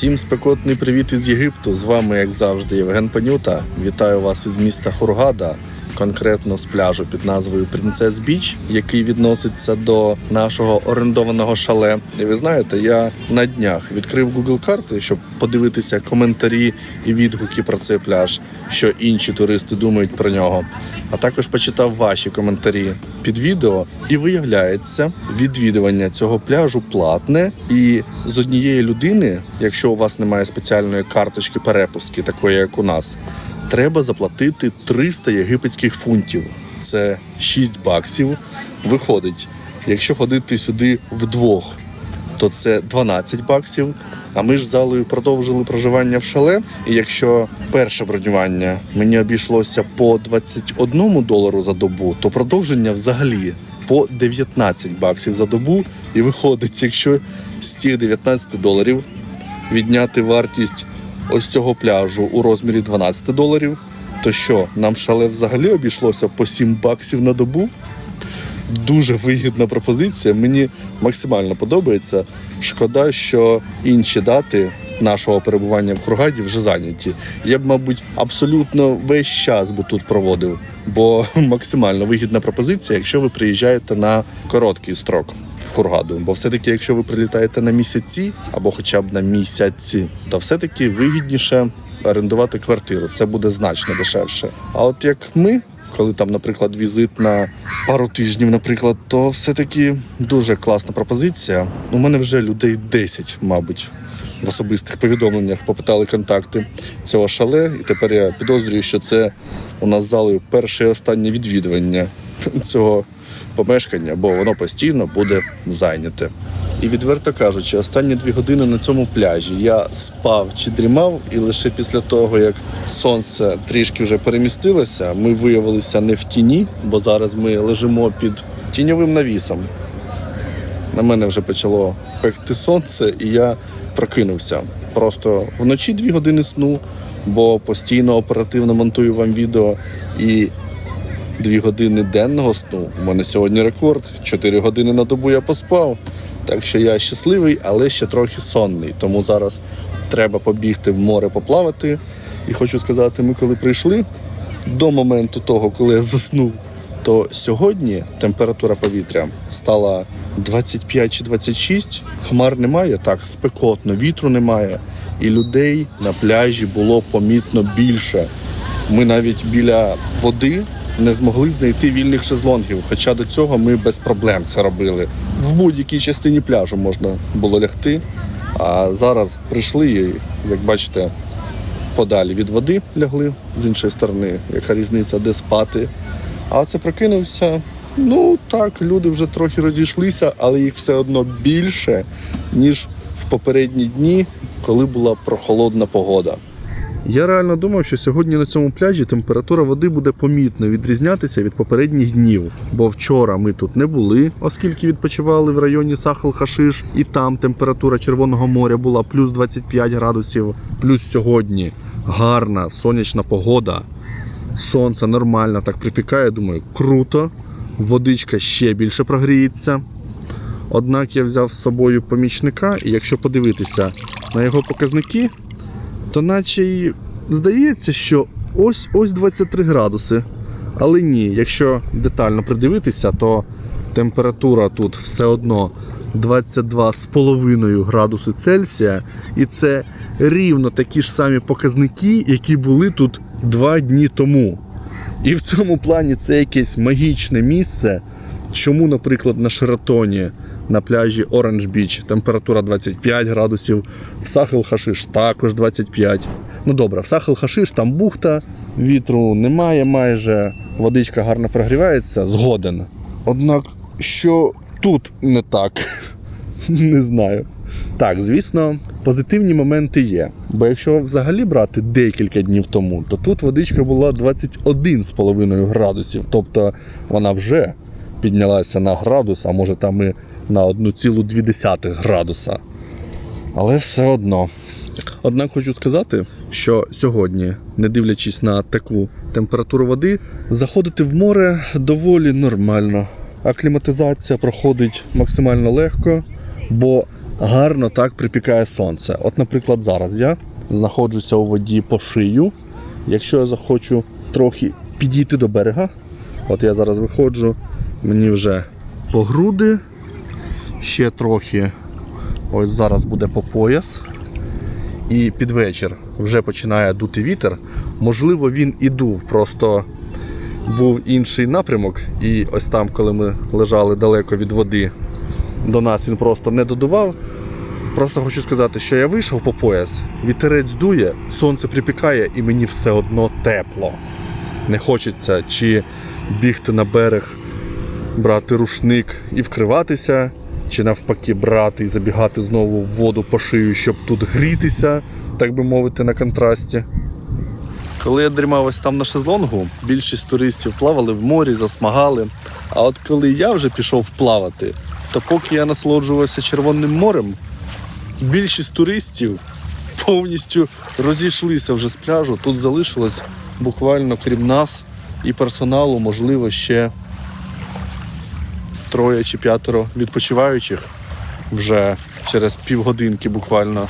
Всім спекотний привіт із Єгипту. З вами, як завжди, Євген Панюта. Вітаю вас із міста Хургада, конкретно з пляжу під назвою Принцес Біч, який відноситься до нашого орендованого шале. І ви знаєте, я на днях відкрив Google карти, щоб подивитися коментарі і відгуки про цей пляж, що інші туристи думають про нього. А також почитав ваші коментарі під відео, і виявляється, відвідування цього пляжу платне. І з однієї людини, якщо у вас немає спеціальної карточки перепустки, такої як у нас, треба заплатити 300 єгипетських фунтів. Це 6 баксів. Виходить, якщо ходити сюди вдвох, то це 12 баксів. А ми ж залою продовжили проживання в шале. І якщо перше бронювання мені обійшлося по 21 долару за добу, то продовження взагалі по 19 баксів за добу. І виходить, якщо з цих 19 доларів відняти вартість ось цього пляжу у розмірі 12 доларів, то що нам шале взагалі обійшлося по 7 баксів на добу? дуже вигідна пропозиція. Мені максимально подобається. Шкода, що інші дати нашого перебування в Хургаді вже зайняті. Я б, мабуть, абсолютно весь час би тут проводив, бо максимально вигідна пропозиція, якщо ви приїжджаєте на короткий строк. В Хургаду, бо все-таки, якщо ви прилітаєте на місяці або хоча б на місяці, то все-таки вигідніше орендувати квартиру. Це буде значно дешевше. А от як ми, коли там, наприклад, візит на пару тижнів, наприклад, то все-таки дуже класна пропозиція. У мене вже людей 10, мабуть, в особистих повідомленнях попитали контакти цього шале, і тепер я підозрюю, що це у нас залою перше і останнє відвідування цього помешкання, бо воно постійно буде зайняте. І відверто кажучи, останні дві години на цьому пляжі я спав чи дрімав, і лише після того, як сонце трішки вже перемістилося, ми виявилися не в тіні, бо зараз ми лежимо під тіньовим навісом. На мене вже почало пекти сонце, і я прокинувся. Просто вночі дві години сну, бо постійно оперативно монтую вам відео і дві години денного сну. У мене сьогодні рекорд. Чотири години на добу я поспав. Так що я щасливий, але ще трохи сонний. Тому зараз треба побігти в море поплавати. І хочу сказати, ми коли прийшли до моменту того, коли я заснув, то сьогодні температура повітря стала 25 чи 26. Хмар немає, так, спекотно, вітру немає. І людей на пляжі було помітно більше. Ми навіть біля води не змогли знайти вільних шезлонгів. Хоча до цього ми без проблем це робили. В будь-якій частині пляжу можна було лягти. А зараз прийшли і, як бачите, подалі від води лягли з іншої сторони, яка різниця, де спати. А це прокинувся. Ну так, люди вже трохи розійшлися, але їх все одно більше, ніж в попередні дні, коли була прохолодна погода. Я реально думав, що сьогодні на цьому пляжі температура води буде помітно відрізнятися від попередніх днів. Бо вчора ми тут не були, оскільки відпочивали в районі Сахал-Хашиш, і там температура Червоного моря була плюс 25 градусів. Плюс сьогодні гарна сонячна погода. Сонце нормально так припікає. Думаю, круто. Водичка ще більше прогріється. Однак я взяв з собою помічника, і якщо подивитися на його показники, то наче й здається, що ось ось 23 градуси. Але ні, якщо детально придивитися, то температура тут все одно 22,5 градуси Цельсія, і це рівно такі ж самі показники, які були тут два дні тому. І в цьому плані це якесь магічне місце. Чому, наприклад, на Шератоні на пляжі Оранж Біч температура 25 градусів, в Сахел Хашиш також 25. Ну добре, в Сахел Хашиш там бухта, вітру немає майже, водичка гарно прогрівається, згоден. Однак, що тут не так, не знаю. Так, звісно, позитивні моменти є. Бо якщо взагалі брати декілька днів тому, то тут водичка була 21,5 градусів. Тобто вона вже піднялася на градус, а може там і на 1,2 градуса. Але все одно. Однак хочу сказати, що сьогодні, не дивлячись на таку температуру води, заходити в море доволі нормально. Акліматизація проходить максимально легко, бо гарно так припікає сонце. От, наприклад, зараз я знаходжуся у воді по шию. Якщо я захочу трохи підійти до берега, от я зараз виходжу, мені вже по груди, ще трохи, ось зараз буде по пояс. І під вечір вже починає дути вітер. Можливо, він і дув, просто був інший напрямок, і ось там, коли ми лежали далеко від води, до нас він просто не додував. Просто хочу сказати, що я вийшов по пояс, вітерець дує, сонце припікає, і мені все одно тепло. Не хочеться чи бігти на берег, брати рушник і вкриватися, чи навпаки брати і забігати знову в воду по шию, щоб тут грітися, так би мовити, на контрасті. Коли я дрімав ось там на шезлонгу, більшість туристів плавали в морі, засмагали. А от коли я вже пішов плавати, то поки я насолоджувався Червоним морем, більшість туристів повністю розійшлися вже з пляжу. Тут залишилось буквально крім нас і персоналу, можливо, ще троє чи п'ятеро відпочиваючих. Вже через півгодинки буквально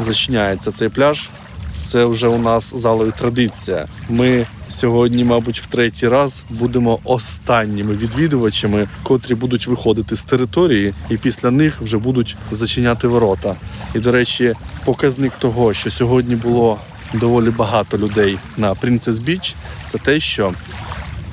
зачиняється цей пляж. Це вже у нас залою традиція. Ми сьогодні, мабуть, в третій раз будемо останніми відвідувачами, котрі будуть виходити з території, і після них вже будуть зачиняти ворота. І, до речі, показник того, що сьогодні було доволі багато людей на Princess Beach, це те, що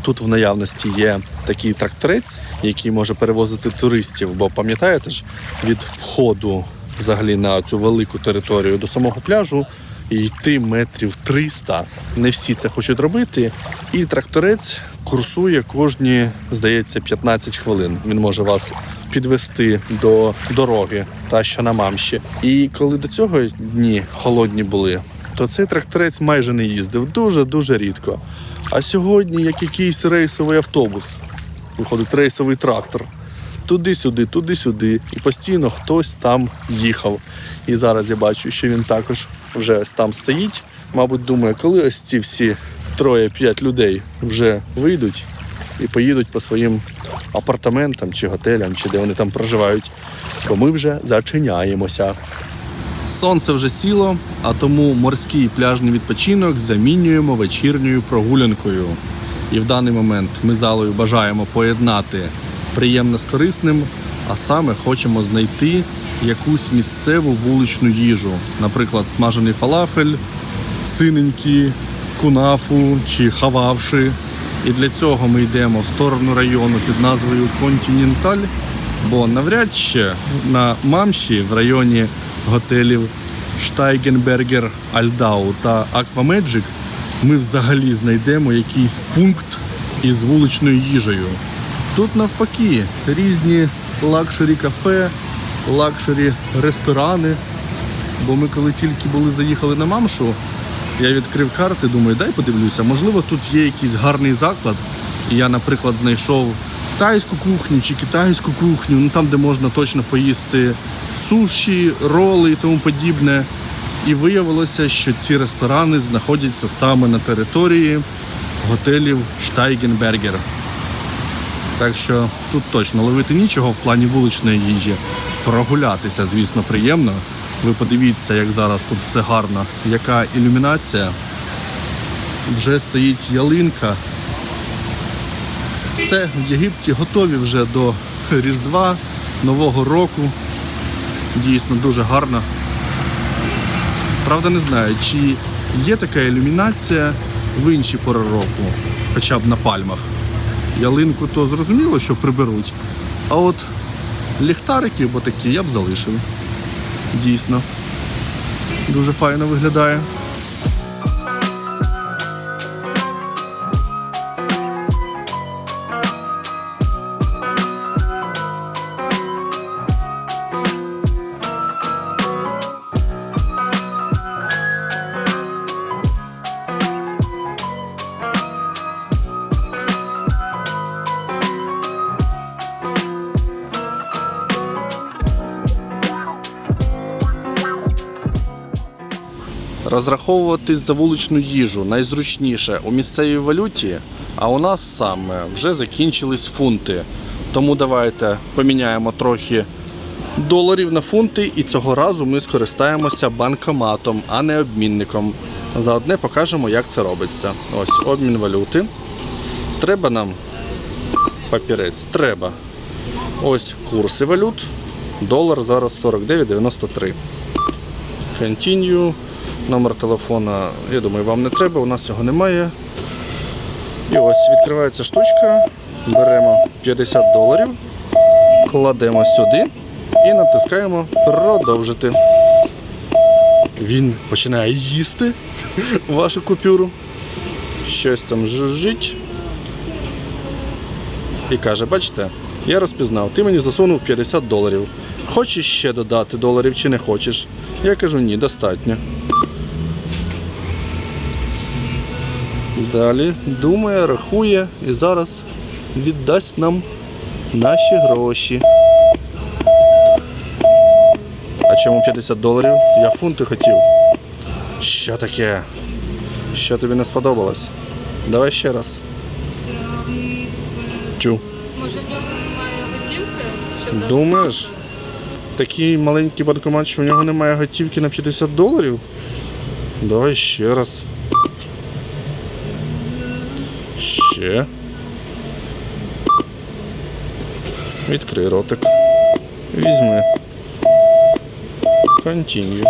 Тут в наявності є такий тракторець, який може перевозити туристів. Бо пам'ятаєте ж, від входу взагалі на цю велику територію до самого пляжу йти метрів 300. Не всі це хочуть робити. І тракторець курсує кожні, здається, 15 хвилин. Він може вас підвести до дороги, та що на мамші. І коли до цього дні холодні були, то цей тракторець майже не їздив дуже дуже рідко. А сьогодні як якийсь рейсовий автобус. Виходить рейсовий трактор. Туди-сюди, туди-сюди. І постійно хтось там їхав. І зараз я бачу, що він також вже там стоїть. Мабуть, думає, коли ось ці всі троє-п'ять людей вже вийдуть і поїдуть по своїм апартаментам чи готелям, чи де вони там проживають. Бо ми вже зачиняємося. Сонце вже сіло, а тому морський пляжний відпочинок замінюємо вечірньою прогулянкою. І в даний момент ми залою бажаємо поєднати приємне з корисним, а саме хочемо знайти якусь місцеву вуличну їжу, наприклад, смажений фалафель, синенькі, кунафу чи хававши. І для цього ми йдемо в сторону району під назвою Континенталь, бо навряд чи на Мамші в районі готелів Штайгенбергер, Альдау та Аквамеджик ми взагалі знайдемо якийсь пункт із вуличною їжею. Тут навпаки різні лакшері кафе, лакшері ресторани. Бо ми коли тільки були заїхали на Мамшу, я відкрив карти, думаю, дай подивлюся, можливо, тут є якийсь гарний заклад. І я, наприклад, знайшов тайську кухню чи китайську кухню, ну там, де можна точно поїсти суші, роли і тому подібне. І виявилося, що ці ресторани знаходяться саме на території готелів Штайгенбергер. Так що тут точно ловити нічого в плані вуличної їжі. Прогулятися, звісно, приємно. Ви подивіться, як зараз тут все гарно, яка ілюмінація. Вже стоїть ялинка. Все в Єгипті готові вже до Різдва, Нового року. Дійсно дуже гарно. Правда, не знаю, чи є така ілюмінація в інші пори року, хоча б на пальмах. Ялинку то зрозуміло, що приберуть. А от ліхтарики, бо такі, я б залишив. Дійсно. Дуже файно виглядає. Розраховуватись за вуличну їжу найзручніше у місцевій валюті, а у нас саме вже закінчились фунти. Тому давайте поміняємо трохи доларів на фунти, і цього разу ми скористаємося банкоматом, а не обмінником. Заодне покажемо, як це робиться. Ось обмін валюти. Треба нам папірець. Треба. Ось курси валют. Долар зараз 49,93. Continue. Номер телефона, я думаю, вам не треба, у нас його немає. І ось відкривається штучка. Беремо 50 доларів, кладемо сюди і натискаємо продовжити. Він починає їсти вашу купюру. Щось там жужжить. І каже: бачите, я розпізнав, ти мені засунув 50 доларів. Хочеш ще додати доларів чи не хочеш? Я кажу, ні, достатньо. Далі думає, рахує і зараз віддасть нам наші гроші. А чому 50 доларів? Я фунти хотів. Що таке? Що тобі не сподобалось? Давай ще раз. Тю. Може в нього немає готівки, щоб? Думаєш? Такий маленький банкомат, що в нього немає готівки на 50 доларів? Давай ще раз. Ще. Відкрий ротик. Візьми. Continue.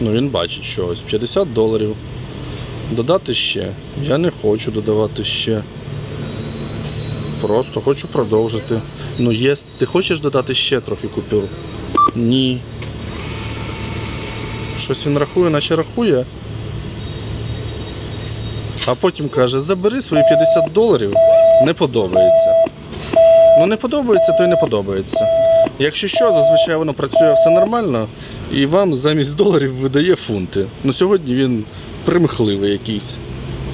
Ну він бачить, що ось 50 доларів. Додати ще. Я не хочу додавати ще. Просто хочу продовжити. Ну, є. Ти хочеш додати ще трохи купюр? Ні. Щось він рахує, наче рахує. А потім каже, забери свої 50 доларів, не подобається. Ну не подобається, то й не подобається. Якщо що, зазвичай воно працює все нормально, і вам замість доларів видає фунти. Ну сьогодні він примхливий якийсь.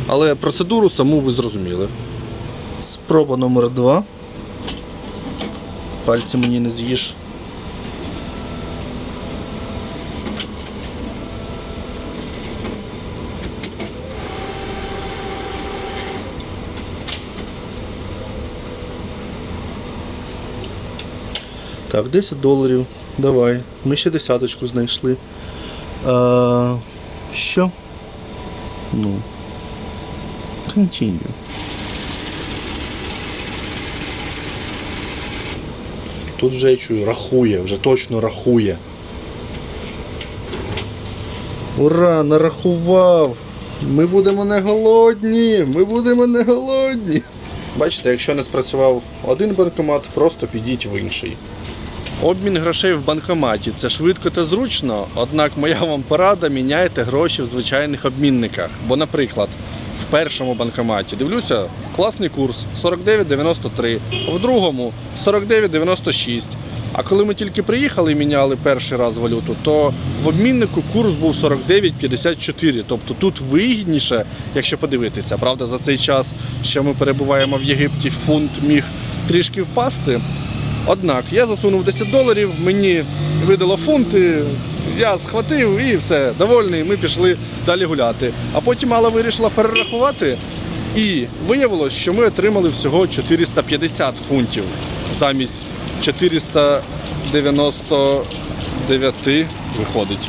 Але процедуру саму ви зрозуміли. Спроба номер два. Пальці мені не з'їж. Так, 10 доларів. Давай. Ми ще десяточку знайшли. А, що? Ну. Continue. Тут вже я чую, рахує, вже точно рахує. Ура, нарахував! Ми будемо не голодні! Ми будемо не голодні! Бачите, якщо не спрацював один банкомат, просто підіть в інший. Обмін грошей в банкоматі це швидко та зручно, однак моя вам порада міняйте гроші в звичайних обмінниках. Бо, наприклад, в першому банкоматі дивлюся, класний курс 49,93, в другому 49,96. А коли ми тільки приїхали і міняли перший раз валюту, то в обміннику курс був 49,54. Тобто тут вигідніше, якщо подивитися. Правда, за цей час, що ми перебуваємо в Єгипті, фунт міг трішки впасти. Однак я засунув 10 доларів, мені видало фунти, я схватив і все, довольний, ми пішли далі гуляти. А потім Алла вирішила перерахувати, і виявилось, що ми отримали всього 450 фунтів замість 499 виходить.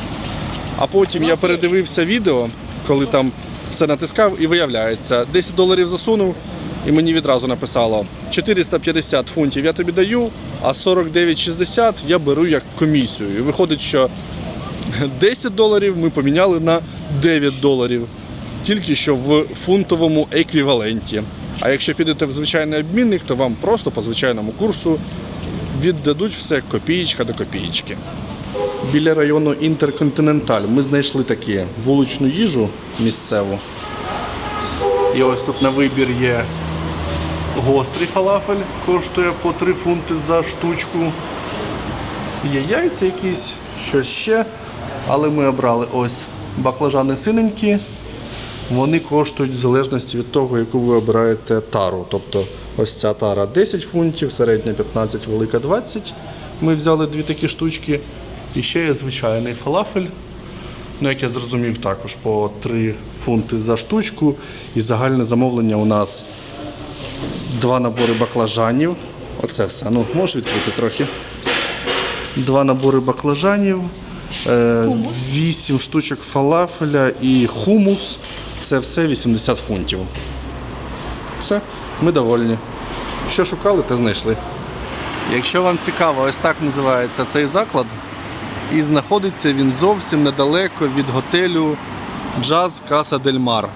А потім я передивився відео, коли там все натискав, і виявляється, 10 доларів засунув, і мені відразу написало 450 фунтів я тобі даю, а 49,60 я беру як комісію. І виходить, що 10 доларів ми поміняли на 9 доларів, тільки що в фунтовому еквіваленті. А якщо підете в звичайний обмінник, то вам просто по звичайному курсу віддадуть все копієчка до копієчки. Біля району Інтерконтиненталь ми знайшли такі вуличну їжу місцеву. І ось тут на вибір є гострий фалафель, коштує по 3 фунти за штучку. Є яйця якісь, щось ще. Але ми обрали ось баклажани синенькі. Вони коштують в залежності від того, яку ви обираєте тару. Тобто ось ця тара 10 фунтів, середня 15, велика 20. Ми взяли дві такі штучки. І ще є звичайний фалафель Ну, як я зрозумів, також по 3 фунти за штучку. І загальне замовлення у нас два набори баклажанів. Оце все. Ну, можеш відкрити трохи. Два набори баклажанів, е, 8 штучок фалафеля і хумус. Це все 80 фунтів. Все, ми довольні. Що шукали, те знайшли. Якщо вам цікаво, ось так називається цей заклад. І знаходиться він зовсім недалеко від готелю Джаз Каса Дель Мар.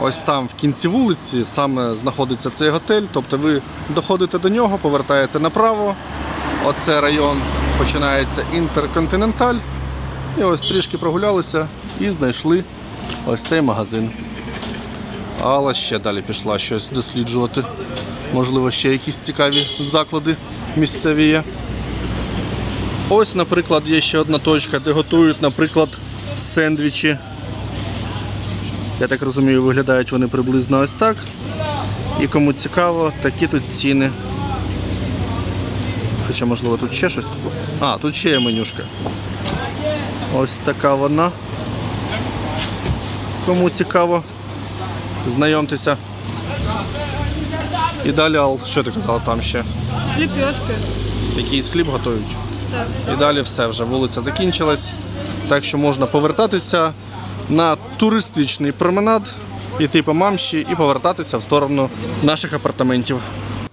Ось там в кінці вулиці саме знаходиться цей готель. Тобто ви доходите до нього, повертаєте направо. Оце район починається Інтерконтиненталь. І ось трішки прогулялися і знайшли ось цей магазин. Алла ще далі пішла щось досліджувати. Можливо, ще якісь цікаві заклади місцеві є. Ось, наприклад, є ще одна точка, де готують, наприклад, сендвічі. Я так розумію, виглядають вони приблизно ось так. І кому цікаво, такі тут ціни. Хоча, можливо, тут ще щось. А, тут ще є менюшка. Ось така вона. Кому цікаво, знайомтеся. І далі, Ал, що ти казала там ще? Ліпешки. Якийсь хліб готують? Так. І далі все вже вулиця закінчилась. Так що можна повертатися на туристичний променад, іти по мамщі і повертатися в сторону наших апартаментів.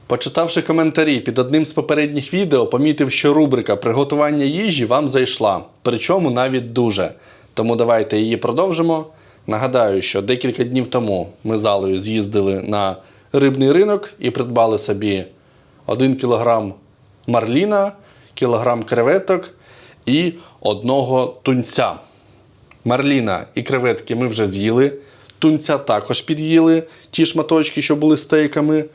Почитавши коментарі під одним з попередніх відео, помітив, що рубрика приготування їжі вам зайшла, причому навіть дуже. Тому давайте її продовжимо. Нагадаю, що декілька днів тому ми з Алою з'їздили на рибний ринок і придбали собі 1 кілограм марліна, кілограм креветок і одного тунця. Марліна і креветки ми вже з'їли. Тунця також під'їли ті шматочки, що були стейками.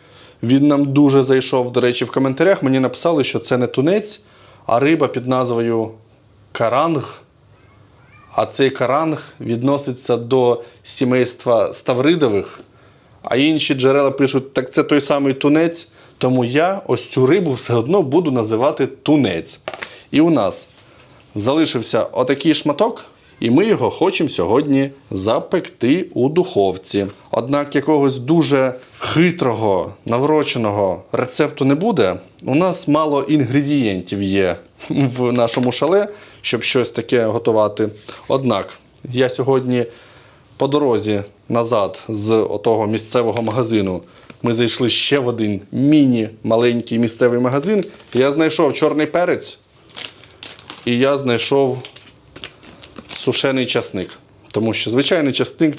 Він нам дуже зайшов. До речі, в коментарях мені написали, що це не тунець, а риба під назвою каранг. А цей каранг відноситься до сімейства ставридових. А інші джерела пишуть, так це той самий тунець. Тому я ось цю рибу все одно буду називати тунець. І у нас залишився отакий шматок, і ми його хочемо сьогодні запекти у духовці. Однак якогось дуже хитрого, навроченого рецепту не буде. У нас мало інгредієнтів є в нашому шале, щоб щось таке готувати. Однак я сьогодні по дорозі назад з отого місцевого магазину ми зайшли ще в один міні-маленький місцевий магазин. Я знайшов чорний перець і я знайшов сушений часник. Тому що звичайний часник,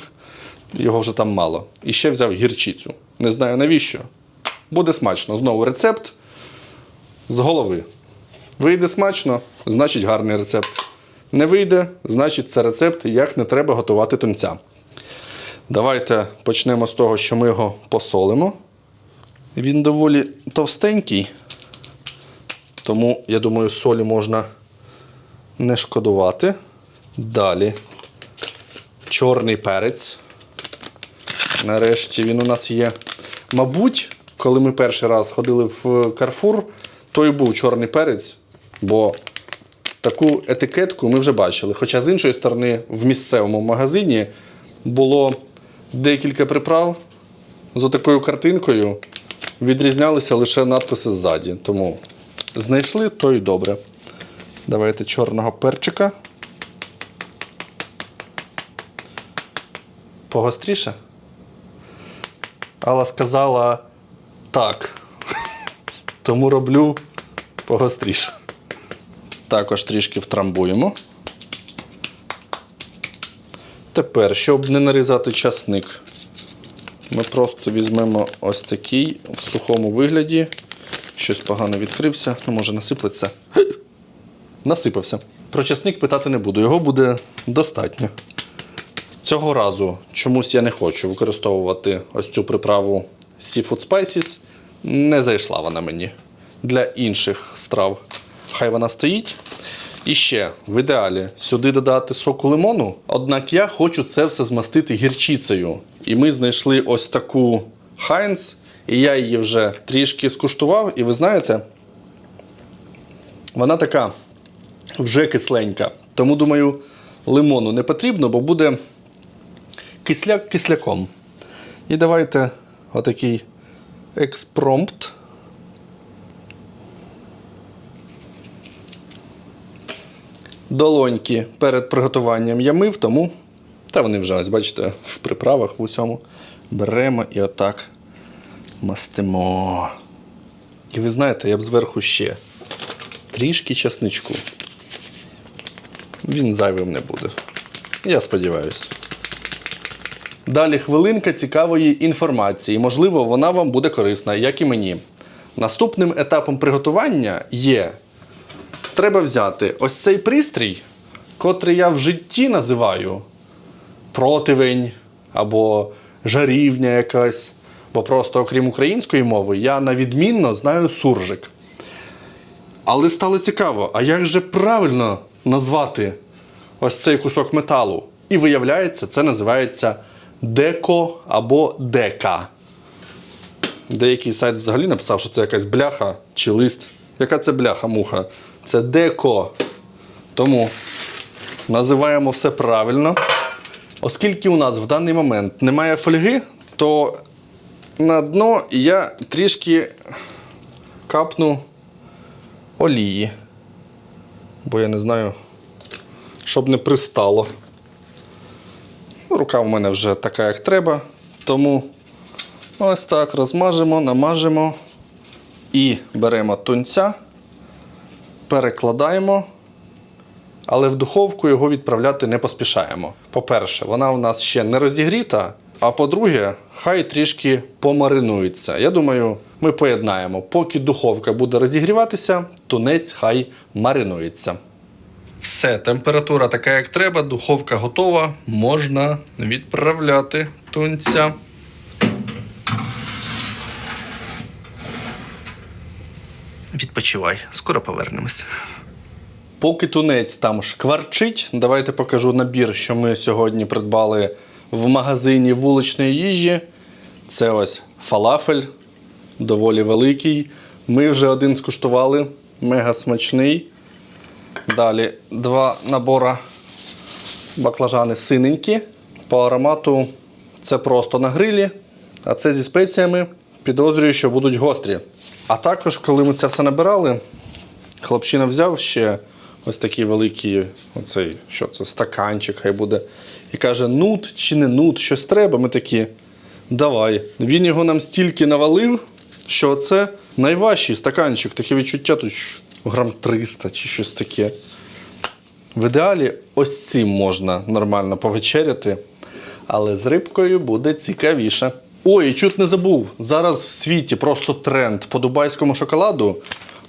його вже там мало. І ще взяв гірчицю. Не знаю навіщо. Буде смачно. Знову рецепт з голови. Вийде смачно, значить гарний рецепт. Не вийде, значить це рецепт, як не треба готувати тунця. Давайте почнемо з того, що ми його посолимо. Він доволі товстенький, тому, я думаю, солі можна не шкодувати. Далі чорний перець. Нарешті він у нас є. Мабуть, коли ми перший раз ходили в Карфур, то і був чорний перець, бо таку етикетку ми вже бачили. Хоча з іншої сторони, в місцевому магазині було декілька приправ з отакою картинкою. Відрізнялися лише надписи ззаді. Тому знайшли, то й добре. Давайте чорного перчика. Погостріше. Алла сказала так. Тому роблю погостріше. Також трішки втрамбуємо. Тепер, щоб не нарізати часник, ми просто візьмемо ось такий в сухому вигляді. Щось погано відкрився, ну може насиплеться. Насипався. Про часник питати не буду, його буде достатньо. Цього разу чомусь я не хочу використовувати ось цю приправу Seafood Spices. Не зайшла вона мені. Для інших страв хай вона стоїть. І ще в ідеалі сюди додати соку лимону. Однак я хочу це все змастити гірчицею. І ми знайшли ось таку Хайнц, і я її вже трішки скуштував. І ви знаєте, вона така вже кисленька. Тому думаю, лимону не потрібно, бо буде кисляк кисляком. І давайте отакий експромпт. Долоньки перед приготуванням я мив, тому. Та вони вже ось, бачите, в приправах в усьому. Беремо і отак мастимо. І ви знаєте, я б зверху ще трішки часничку. Він зайвим не буде. Я сподіваюся. Далі хвилинка цікавої інформації. Можливо, вона вам буде корисна, як і мені. Наступним етапом приготування є. Треба взяти ось цей пристрій, котрий я в житті називаю противень або жарівня якась. Бо просто, окрім української мови, я на відмінно знаю суржик. Але стало цікаво, а як же правильно назвати ось цей кусок металу? І виявляється, це називається деко або дека. Деякий сайт взагалі написав, що це якась бляха чи лист. Яка це бляха муха? Це деко. Тому називаємо все правильно. Оскільки у нас в даний момент немає фольги, то на дно я трішки капну олії. Бо я не знаю, щоб не пристало. Ну, Рука в мене вже така, як треба. Тому ось так розмажемо, намажемо і беремо тунця, перекладаємо, але в духовку його відправляти не поспішаємо. По-перше, вона у нас ще не розігріта. А по-друге, хай трішки помаринується. Я думаю, ми поєднаємо. Поки духовка буде розігріватися, тунець хай маринується. Все, температура така, як треба, духовка готова. Можна відправляти тунця. Відпочивай, скоро повернемось. Поки тунець там шкварчить, давайте покажу набір, що ми сьогодні придбали в магазині вуличної їжі. Це ось фалафель, доволі великий. Ми вже один скуштували, мега смачний. Далі два набора баклажани синенькі. По аромату це просто на грилі, а це зі спеціями. Підозрюю, що будуть гострі. А також, коли ми це все набирали, хлопчина взяв ще ось такий великий, оцей, що це, стаканчик, хай буде. І каже: нут чи не нут, щось треба. Ми такі, давай. Він його нам стільки навалив, що це найважчий стаканчик. Таке відчуття тут грам 300 чи щось таке. В ідеалі ось цим можна нормально повечеряти, але з рибкою буде цікавіше. Ой, чуть не забув. Зараз в світі просто тренд по дубайському шоколаду.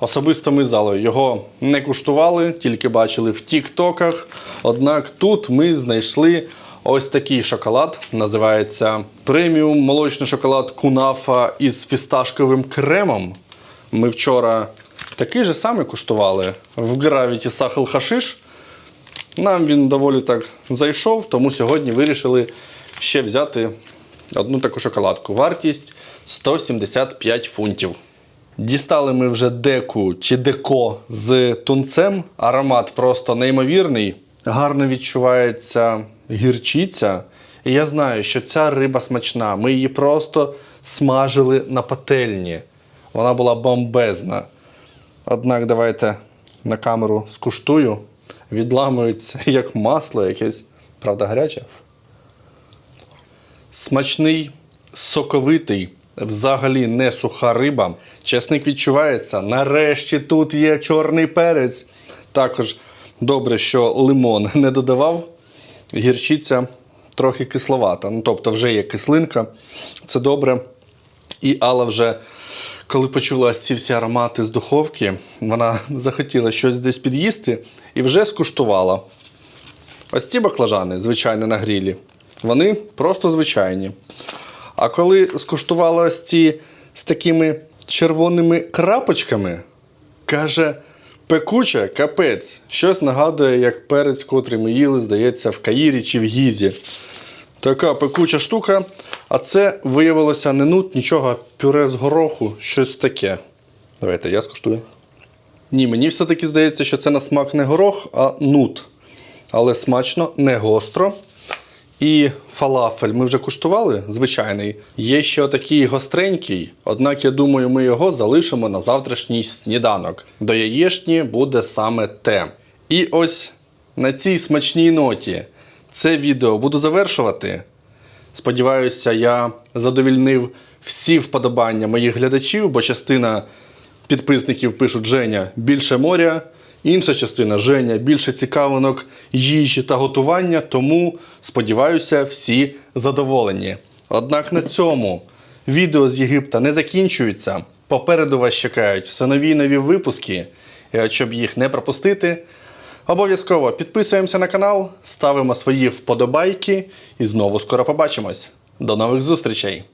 Особисто ми залою його не куштували, тільки бачили в тіктоках. Однак тут ми знайшли ось такий шоколад. Називається преміум молочний шоколад Кунафа із фісташковим кремом. Ми вчора такий же самий куштували в Gravity Sahel Hashish. Нам він доволі так зайшов, тому сьогодні вирішили ще взяти одну таку шоколадку. Вартість 175 фунтів. Дістали ми вже деку чи деко з тунцем. Аромат просто неймовірний. Гарно відчувається гірчиця. І я знаю, що ця риба смачна. Ми її просто смажили на пательні. Вона була бомбезна. Однак давайте на камеру скуштую. Відламується як масло якесь, правда, гаряче. Смачний, соковитий, взагалі не суха риба. Чесник відчувається. Нарешті тут є чорний перець. Також добре, що лимон не додавав. Гірчиця трохи кисловата. Ну, тобто вже є кислинка. Це добре. І Алла вже, коли почула ці всі аромати з духовки, вона захотіла щось десь під'їсти і вже скуштувала. Ось ці баклажани, звичайно, на грілі, вони просто звичайні. А коли скуштувала ось ці з такими червоними крапочками, каже, пекуче, капець. Щось нагадує, як перець, котрий ми їли, здається, в Каїрі чи в Гізі. Така пекуча штука, а це виявилося не нут, нічого, пюре з гороху, щось таке. Давайте я скуштую. Ні, мені все-таки здається, що це на смак не горох, а нут. але смачно, не гостро. І фалафель ми вже куштували, звичайний. Є ще отакий гостренький, однак я думаю, ми його залишимо на завтрашній сніданок. До яєчні буде саме те. І ось на цій смачній ноті це відео буду завершувати. Сподіваюся, я задовільнив всі вподобання моїх глядачів, бо частина підписників пишуть Женя більше моря, інша частина Женя більше цікавинок їжі та готування, тому сподіваюся, всі задоволені. Однак на цьому відео з Єгипта не закінчується. Попереду вас чекають все нові нові випуски. І щоб їх не пропустити, обов'язково підписуємося на канал, ставимо свої вподобайки і знову скоро побачимось. До нових зустрічей!